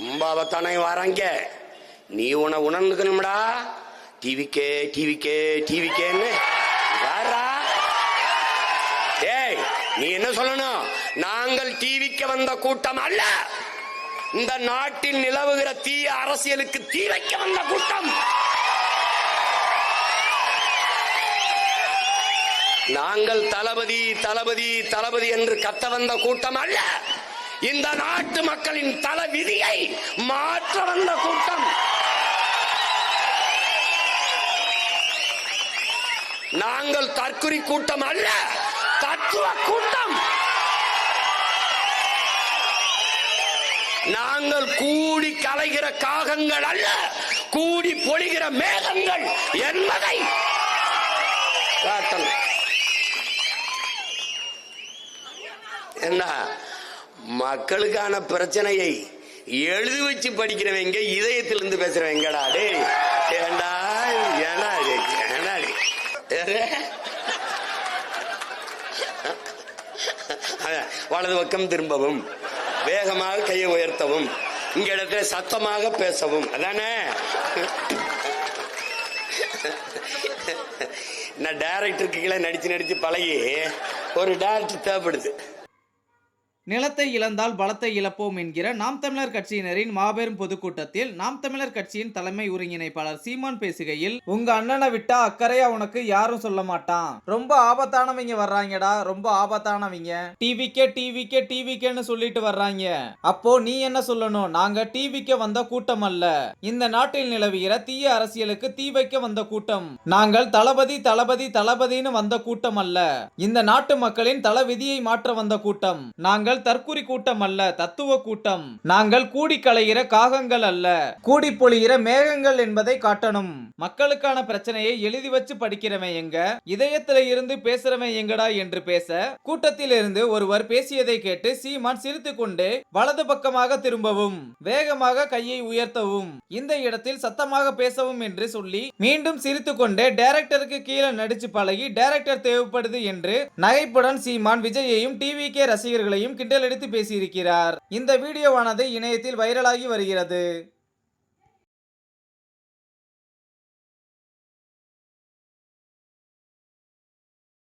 உம்பாவத்தானே வராங்க. நீ உன உணர்ந்துக்கணும்டா. டிவிக்கே டிவிக்கே டிவிக்கேன்னு. வாரா. டேய் நீ என்ன சொல்லணும்? நாங்கள் டிவிக்கு வந்த கூட்டம் அல்ல. இந்த நாட்டில் நிலவுகிற தீய அரசியலுக்கு தீ வைக்க வந்த கூட்டம். நாங்கள் தளபதி தளபதி தளபதி என்று கத்த வந்த கூட்டம் அல்ல. இந்த நாட்டு மக்களின் தல விதியை மாற்ற வந்த கூட்டம். நாங்கள் தற்குறி கூட்டம் அல்ல தத்துவ கூட்டம். நாங்கள் கூடி கலைகிற காகங்கள் அல்ல கூடி பொழிகிற மேகங்கள் என்பதை காட்டணும். என்ன? மக்களுக்கான பிரச்சனையை எழுதி வச்சு படிக்கிறவங்க இதயத்திலிருந்து பேசுறவங்கடா டேய். ஏண்டா ஏண்டா வலது பக்கம் திரும்பவும். வேகமாக கையை உயர்த்தவும். இங்க இடத்துல சத்தமாக பேசவும். அதானே? நான் டைரக்டருக்கு கீழே நடிச்சு நடிச்சு பழகி ஒரு டேரக்டர் தேவைப்படுது. நிலத்தை இழந்தால் பலத்தை இழப்போம் என்கிற நாம் தமிழர் கட்சியினரின் மாபெரும் பொதுக்கூட்டத்தில் நாம் தமிழர் கட்சியின் தலைமை ஒருங்கிணைப்பாளர் சீமான் பேசுகையில் உங்க அண்ணனை விட்டா அக்கறையா உனக்கு யாரும் சொல்ல மாட்டான். ரொம்ப ஆபத்தானவங்க வர்றாங்கடா ரொம்ப ஆபத்தானவங்க. டிவிக்கே டிவிக்கே டிவிக்கேன்னு சொல்லிட்டு வர்றாங்க. அப்போ நீ என்ன சொல்லணும்? நாங்க டிவிக்கே வந்த கூட்டம் அல்ல. இந்த நாட்டில் நிலவுகிற தீய அரசியலுக்கு தீ வைக்க வந்த கூட்டம். நாங்கள் தளபதி தளபதி தளபதின்னு வந்த கூட்டம் அல்ல. இந்த நாட்டு மக்களின் தளவிதியை மாற்ற வந்த கூட்டம். நாங்கள் தற்குறி கூட்டம் அல்ல தத்துவ கூட்டம். நாங்கள் கூடி களைகிற காகங்கள் அல்ல. கூடி பொழிகிற மேகங்கள் என்பதை காட்டணும். மக்களுக்கான பிரச்சனையை எழுதி வச்சு படிக்கிறவன் எங்க? இதயத்துல இருந்து பேசுறவன் எங்கடா என்று பேச கூட்டத்தில் இருந்து ஒருவர் பேசியதை கேட்டு சீமான் சிரித்துக் கொண்டே வலது பக்கமாக திரும்பவும் வேகமாக கையை உயர்த்தவும் இந்த இடத்தில் சத்தமாக பேசவும் என்று சொல்லி மீண்டும் சிரித்துக் கொண்டே டைரக்டருக்கு கீழே நடிச்சு பழகி டைரக்டர் தேவைப்படுது என்று நகைப்புடன் சீமான் விஜயையும் டிவி கே ரசிகர்களையும் கிண்டலடித்து பேசியிருக்கிறார். இந்த வீடியோவானது இணையத்தில் வைரலாகி வருகிறது.